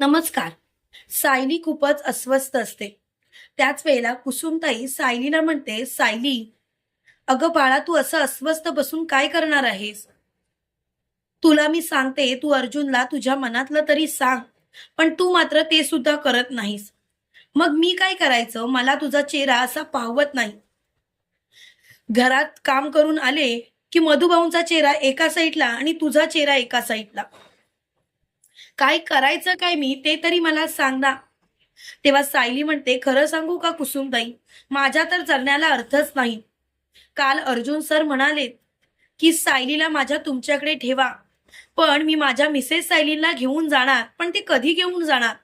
नमस्कार. सायली खूपच अस्वस्थ असते. त्याच वेळेला कुसुमताई सायलीला म्हणते सायली अगं बाळा तू असं अस्वस्थ बसून काय करणार आहेस? तुला मी सांगते तू अर्जुनला तुझ्या मनातलं तरी सांग पण तू मात्र ते सुद्धा करत नाहीस. मग मी काय करायचं? मला तुझा चेहरा असा पाहवत नाही. घरात काम करून आले की मधुभाऊंचा चेहरा एका साईडला आणि तुझा चेहरा एका साईडला. काय करायचं काय मी ते तरी मला सांग ना. तेव्हा सायली म्हणते खरं सांगू का कुसुमताई? माझ्या तर जगण्याला अर्थच नाही. काल अर्जुन सर म्हणालेत की सायलीला माझ्या तुमच्याकडे ठेवा. पण मी माझ्या मिसेस सायलीला घेऊन जाणार पण ते कधी घेऊन जाणार?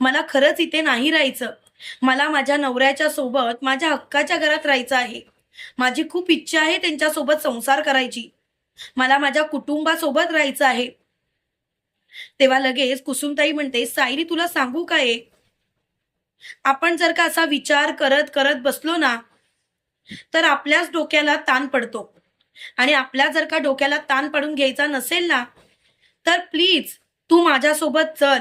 मला खरंच इथे नाही राहायचं. मला माझ्या नवऱ्याच्या सोबत माझ्या हक्काच्या घरात राहायचं आहे. माझी खूप इच्छा आहे त्यांच्यासोबत संसार करायची. मला माझ्या कुटुंबासोबत राहायचं आहे. तेव्हा लगेच कुसुमताई म्हणते सायरी तुला सांगू काय आपण जर का असा विचार करत करत बसलो ना तर आपल्याच डोक्याला ताण पडतो. आणि आपल्या जर का डोक्याला ताण पडून घ्यायचा नसेल ना तर प्लीज तू माझ्यासोबत चल.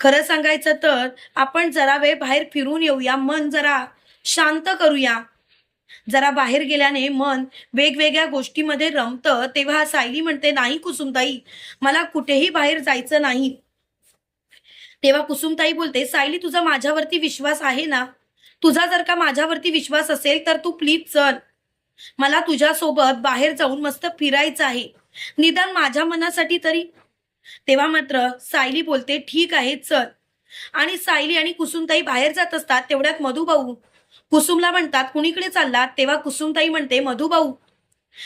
खरं सांगायचं तर आपण जरा वेळ बाहेर फिरून येऊया मन जरा शांत करूया. जरा बाहेर गेल्याने मन वेगवेगळ्या गोष्टीमध्ये रमतं तेव्हा सायली म्हणते नाही कुसुमताई मला कुठेही बाहेर जायचं नाही. तेव्हा कुसुमताई बोलते सायली तुझा माझ्यावरती विश्वास आहे ना? तुझा जर का माझ्यावरती विश्वास असेल तर तू प्लीज चल. मला तुझ्यासोबत बाहेर जाऊन मस्त फिरायचं आहे. निदान माझ्या मनासाठी तरी. तेव्हा मात्र सायली बोलते ठीक आहे चल. आणि सायली आणि कुसुमताई बाहेर जात असतात तेवढ्यात मधुभाऊ कुसुमला म्हणतात कुणीकडे चाललात तेव्हा कुसुमताई म्हणते मधुभाऊ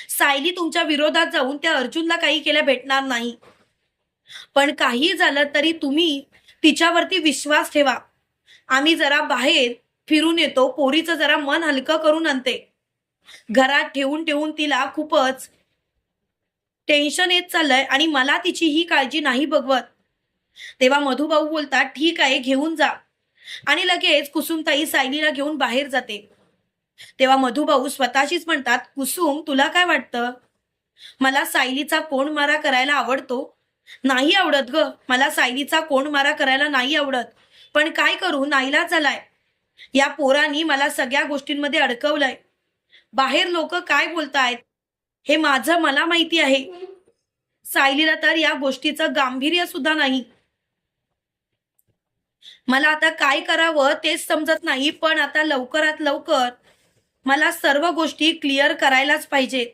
सायली तुमच्या विरोधात जाऊन त्या अर्जुनला काही केल्या भेटणार नाही. पण काही झालं तरी तुम्ही तिच्यावरती विश्वास ठेवा. आम्ही जरा बाहेर फिरून येतो पोरीचं जरा मन हलकं करून आणते. घरात ठेवून ठेवून तिला खूपच टेन्शन येत चाललंय आणि मला तिची ही काळजी नाही बघवत. तेव्हा मधुभाऊ बोलतात ठीक आहे घेऊन जा. आणि लगेच कुसुमताई सायलीला घेऊन बाहेर जाते. तेव्हा मधुभाऊ स्वतःशीच म्हणतात कुसुम तुला काय वाटतं? मला सायलीचा कोण मारा करायला आवडतो. नाही आवडत ग मला सायलीचा कोण मारा करायला नाही आवडत. पण काय करू नाईला झालाय या पोरांनी मला सगळ्या गोष्टींमध्ये अडकवलंय. बाहेर लोक काय बोलतायत हे माझं मला माहिती आहे. सायलीला तर या गोष्टीचं गांभीर्य सुद्धा नाही. मला आता काय करावं तेच समजत नाही पण आता लवकरात लवकर मला सर्व गोष्टी क्लिअर करायलाच पाहिजेत.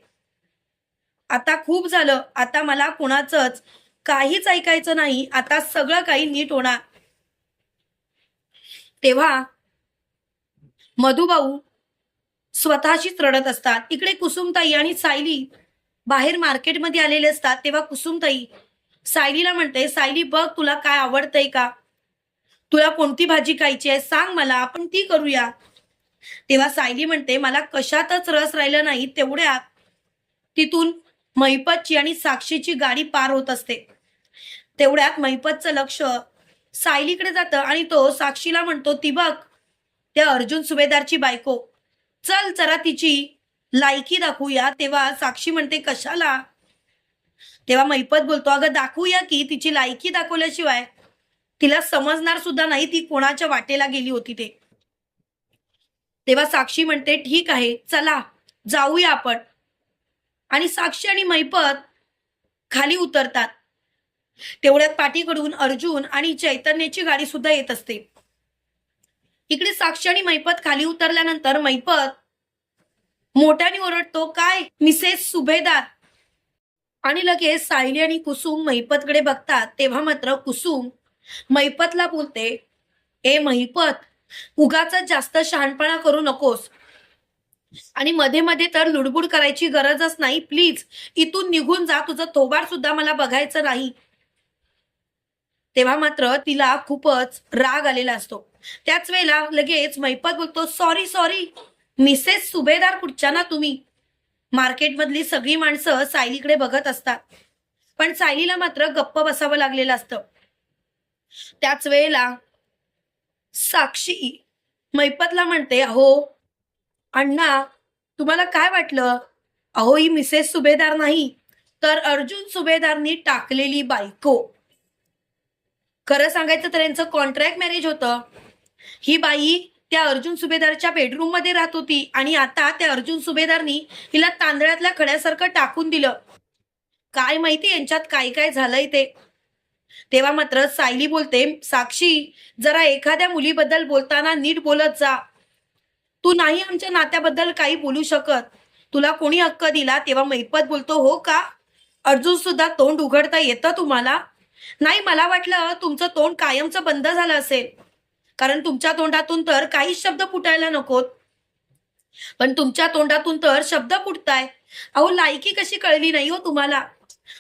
आता खूप झालं आता मला कुणाचंच काहीच ऐकायचं नाही आता सगळं काही नीट होणार. तेव्हा मधुभाऊ स्वतःशीच रडत असतात. इकडे कुसुमताई आणि सायली बाहेर मार्केटमध्ये आलेले असतात. तेव्हा कुसुमताई सायलीला म्हणते सायली बघ तुला काय आवडतंय का? तुला कोणती भाजी खायची आहे सांग मला आपण ती करूया. तेव्हा सायली म्हणते मला कशातच रस राहिला नाही तेवढ्यात तिथून महिपतची आणि साक्षीची गाडी पार होत असते. तेवढ्यात महिपतचं लक्ष सायलीकडे जातं आणि तो साक्षीला म्हणतो ती बघ त्या अर्जुन सुभेदारची बायको. चल जरा तिची लायकी दाखवूया. तेव्हा साक्षी म्हणते कशाला? तेव्हा मैपत बोलतो अगं दाखवूया की तिची लायकी दाखवल्याशिवाय तिला समजणार सुद्धा नाही ती कोणाच्या वाटेला गेली होती ते. तेव्हा साक्षी म्हणते ठीक आहे चला जाऊया आपण. आणि साक्षी आणि मैपत खाली उतरतात. तेवढ्यात पाठीकडून अर्जुन आणि चैतन्याची गाडी सुद्धा येत असते. इकडे साक्षी आणि मैपत खाली उतरल्यानंतर मैपत मोठ्याने ओरडतो काय मिसेस सुभेदार? आणि लगेच सायली आणि कुसुम मैपतकडे बघतात तेव्हा मात्र कुसुम मैपतला बोलते ए महिपत उगाच जास्त शहाणपणा करू नकोस. आणि मध्ये मध्ये तर लुडबुड करायची गरजच नाही प्लीज. इथून निघून जा तुझं थोबाड सुद्धा मला बघायचं नाही. तेव्हा मात्र तिला खूपच राग आलेला असतो. त्याच वेळेला लगेच मैपत बोलतो सॉरी सॉरी. मिसेस सुभेदार कुठच्या ना तुम्ही? मार्केटमधली सगळी माणसं सायलीकडे बघत असतात. पण सायलीला मात्र गप्प बसावं लागलेलं असतं. त्याच वेळेला साक्षी मैपतला म्हणते अहो अण्णा तुम्हाला काय वाटलं? अहो ही मिसेस सुभेदार नाही तर अर्जुन सुभेदारनी टाकलेली बायको. खरं सांगायचं तर यांचं कॉन्ट्रॅक्ट मॅरेज होतं. ही बाई त्या अर्जुन सुभेदारच्या बेडरूममध्ये राहत होती आणि आता त्या अर्जुन सुभेदारनी हिला तांदळातल्या खड्यासारखं टाकून दिलं. काय माहिती यांच्यात काय काय झालंय ते. तेव्हा मात्र सायली बोलते साक्षी जरा एखाद्या मुलीबद्दल बोलताना नीट बोलत जा. तू नाही आमच्या नात्याबद्दल काही बोलू शकत. तुला कोणी हक्क दिला तेव्हा मैपत बोलतो हो का? अर्जुन सुद्धा तोंड उघडता येतं तुम्हाला? नाही मला वाटलं तुमचं तोंड कायमचं बंद झालं असेल. कारण तुमच्या तोंडातून तर काहीच शब्द फुटायला नकोत. पण तुमच्या तोंडातून तर शब्द फुटताय. अहो लायकी कशी कळली नाही हो तुम्हाला?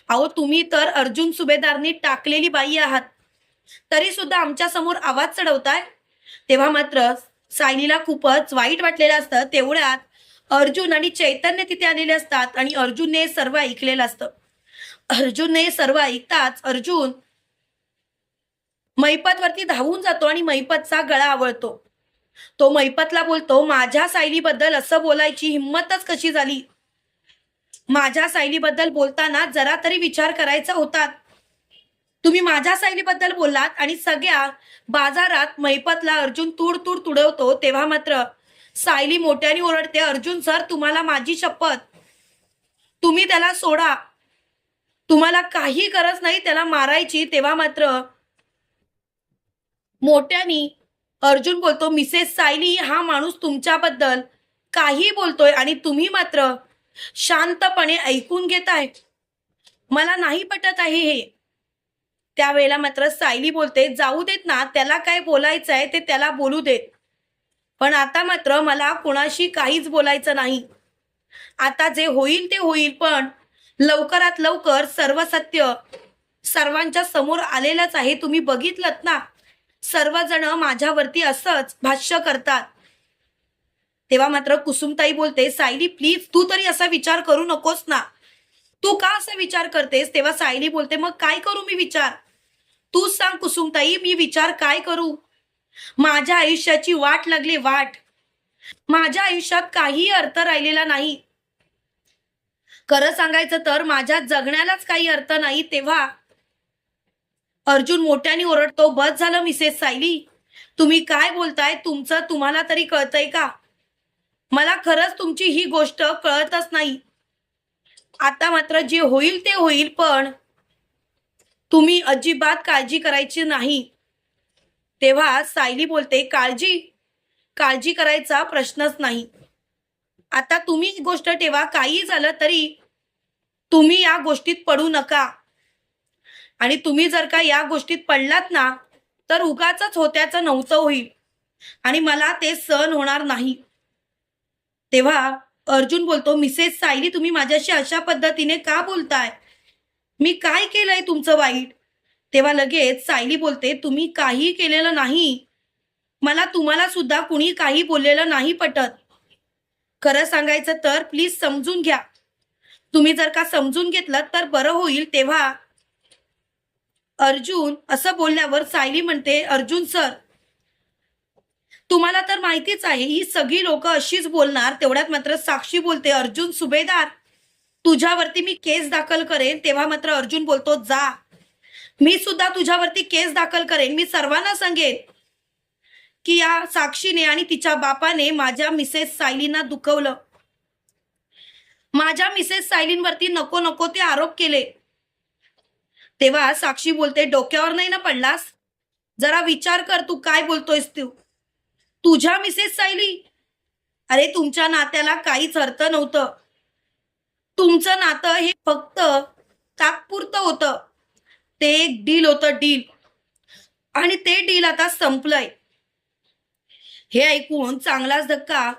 अहो तुम्ही तर अर्जुन सुभेदारनी टाकलेली बाई आहात. तरी सुद्धा आमच्यासमोर आवाज चढवताय. तेव्हा मात्र सायलीला खूपच वाईट वाटलेलं असतं. तेवढ्यात अर्जुन आणि चैतन्य तिथे आलेले असतात आणि अर्जुनने हे सर्व ऐकलेलं असतं. अर्जुनने हे सर्व ऐकताच अर्जुन मैपत वरती धावून जातो आणि मैपतचा गळा आवळतो. तो मैपतला बोलतो माझ्या सायलीबद्दल असं बोलायची हिंमतच कशी झाली? माझ्या सायलीबद्दल बोलताना जरा तरी विचार करायचा होता. तुम्ही माझ्या सायलीबद्दल बोललात आणि सगळ्या बाजारात मैपतला अर्जुन तूड तूड तुडवतो तेव्हा मात्र सायली मोठ्याने ओरडते अर्जुन सर तुम्हाला माझी शपथ. तुम्ही त्याला सोडा. तुम्हाला काही गरज नाही त्याला मारायची. तेव्हा मात्र मोठ्यानी अर्जुन बोलतो मिसेस सायली हा माणूस तुमच्याबद्दल काही बोलतोय आणि तुम्ही मात्र शांतपणे ऐकून घेत आहे. मला नाही पटत आहे हे. त्यावेळेला मात्र सायली बोलते जाऊ देत ना त्याला काय बोलायचं आहे ते त्याला बोलू देत. पण आता मात्र मला कुणाशी काहीच बोलायचं नाही. आता जे होईल ते होईल पण लवकरात लवकर सर्व सत्य सर्वांच्या समोर आलेलंच आहे. तुम्ही बघितलं ना? सर्वजण माझ्यावरती असंच भाष्य करतात. तेव्हा मात्र कुसुमताई बोलते सायली प्लीज तू तरी असा विचार करू नकोस ना. तू का असा विचार करतेस? तेव्हा सायली बोलते मग काय करू मी विचार? तूच सांग कुसुमताई मी विचार काय करू? माझ्या आयुष्याची वाट लागली वाट. माझ्या आयुष्यात काही अर्थ राहिलेला नाही. खरं सांगायचं तर माझ्या जगण्यालाच काही अर्थ नाही. तेव्हा अर्जुन मोठ्याने ओरडतो बस झालं मिसेस सायली. तुम्ही काय बोलताय? तुमचं तुम्हाला तरी कळतंय का? खरंच तुमची ही गोष्ट कळतच नाही. आता मात्र जे होईल ते होईल पण तुम्ही अजिबात काळजी करायची नाही. तेव्हा सायली बोलते काळजी काळजी करायचा प्रश्नच नाही. आता तुम्ही गोष्ट ठेवा काही झालं तरी तुम्ही या गोष्टीत पडू नका. आणि तुम्ही जर का या गोष्टीत पडलात ना तर उगाच होत्याचं नव्हतं होईल. आणि मला ते सहन होणार नाही. तेव्हा अर्जुन बोलतो मिसेस सायली तुम्ही माझ्याशी अशा पद्धतीने का बोलताय? मी काय केलंय तुमचं वाईट? तेव्हा लगेच सायली बोलते तुम्ही काही केलेलं नाही. मला तुम्हाला सुद्धा कुणी काही बोललेलं नाही पटत. खरं सांगायचं तर प्लीज समजून घ्या. तुम्ही जर का समजून घेतलं तर बरं होईल. तेव्हा अर्जुन असं बोलल्यावर सायली म्हणते अर्जुन सर तुम्हाला तर माहितीच आहे ही सगळी लोक अशीच बोलणार तेवढ्यात मात्र साक्षी बोलते अर्जुन सुभेदार तुझ्यावरती मी केस दाखल करेन. तेव्हा मात्र अर्जुन बोलतो जा. मी सुद्धा तुझ्यावरती केस दाखल करेन मी सर्वांना सांगेन की या साक्षीने आणि तिच्या बापाने माझ्या मिसेस सायलींना दुखवलं. माझ्या मिसेस सायलींवरती नको नको ते आरोप केले. तेव्हा साक्षी बोलते डोक्यावर नाही ना पडलास? जरा विचार कर तू काय बोलतोयस तू? तुझ्या मिसेस सायली? अरे तुमच्या नात्याला काहीच अर्थ नव्हतं. तुमचं नातं हे फक्त तात्पुरतं होतं. ते एक डील होतं डील आणि ते डील आता संपलंय. हे ऐकून चांगलाच धक्का.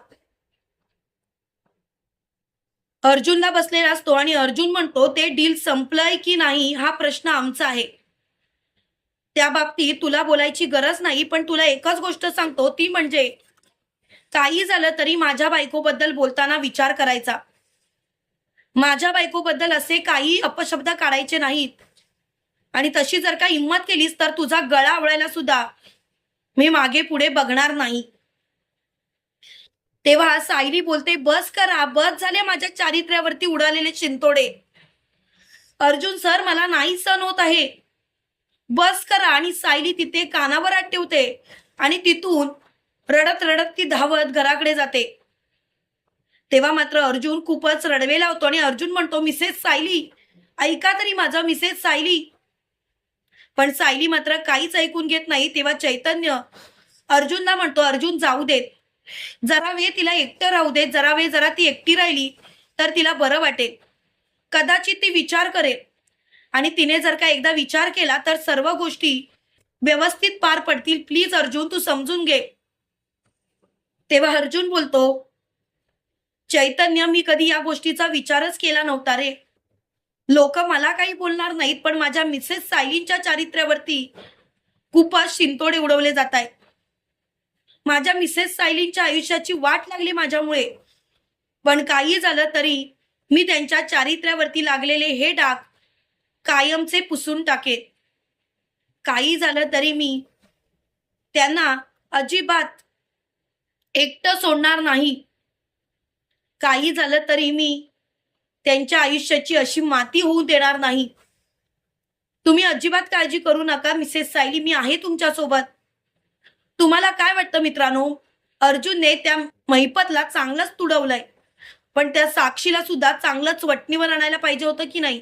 अर्जुनला बसलेला असतो आणि अर्जुन म्हणतो ते डील संपलंय की नाही हा प्रश्न आमचा आहे. त्या बाबतीत तुला बोलायची गरज नाही पण तुला एकच गोष्ट सांगतो ती म्हणजे काही झालं तरी माझ्या बायकोबद्दल बोलताना विचार करायचा. माझ्या बायकोबद्दल असे काही अपशब्द काढायचे नाहीत. आणि तशी जर का हिंमत केलीस तर तुझा गळा आवळायला सुद्धा मी मागे पुढे बघणार नाही. तेव्हा सायली बोलते बस करा बस झाले माझ्या चारित्र्यावरती उडालेले चिंतोडे अर्जुन सर मला नाही सण होत आहे. बस करा आणि सायली तिथे कानावर ठेवते आणि तिथून रडत रडत ती धावत घराकडे जाते. तेव्हा मात्र अर्जुन खूपच रडवे लावतो आणि अर्जुन म्हणतो मिसेस सायली ऐका तरी माझा मिसेस सायली. पण सायली मात्र काहीच ऐकून घेत नाही. तेव्हा चैतन्य अर्जुनला म्हणतो अर्जुन जाऊ देत. जरा वेळ तिला एकटं राहू देत. जरा वेळ जरा ती एकटी राहिली तर तिला बरं वाटेल. कदाचित ती विचार करेल. आणि तिने जर का एकदा विचार केला तर सर्व गोष्टी व्यवस्थित पार पडतील. प्लीज अर्जुन तू समजून घे. तेव्हा अर्जुन बोलतो चैतन्य मी कधी या गोष्टीचा विचारच केला नव्हता रे. लोक मला काही बोलणार नाहीत पण माझ्या मिसेस सायलींच्या चारित्र्यावरती खूपच शिंतोडे उडवले जात आहेत माझ्या मिसेस सायलींच्या आयुष्याची वाट लागली माझ्यामुळे. पण काही झालं तरी मी त्यांच्या चारित्र्यावरती लागलेले हे डाग कायमचे पुसून टाकेन काही झालं तरी मी त्यांना अजिबात एकटं सोडणार नाही. काही झालं तरी मी त्यांच्या आयुष्याची अशी माती होऊ देणार नाही. तुम्ही अजिबात काळजी करू नका मिसेस सायली मी आहे तुमच्यासोबत तुम्हाला काय वाटतं मित्रांनो? अर्जुनने त्या महिपतला चांगलंच तुडवलंय. पण त्या साक्षीला सुद्धा चांगलंच वटणीवर आणायला पाहिजे होतं की नाही?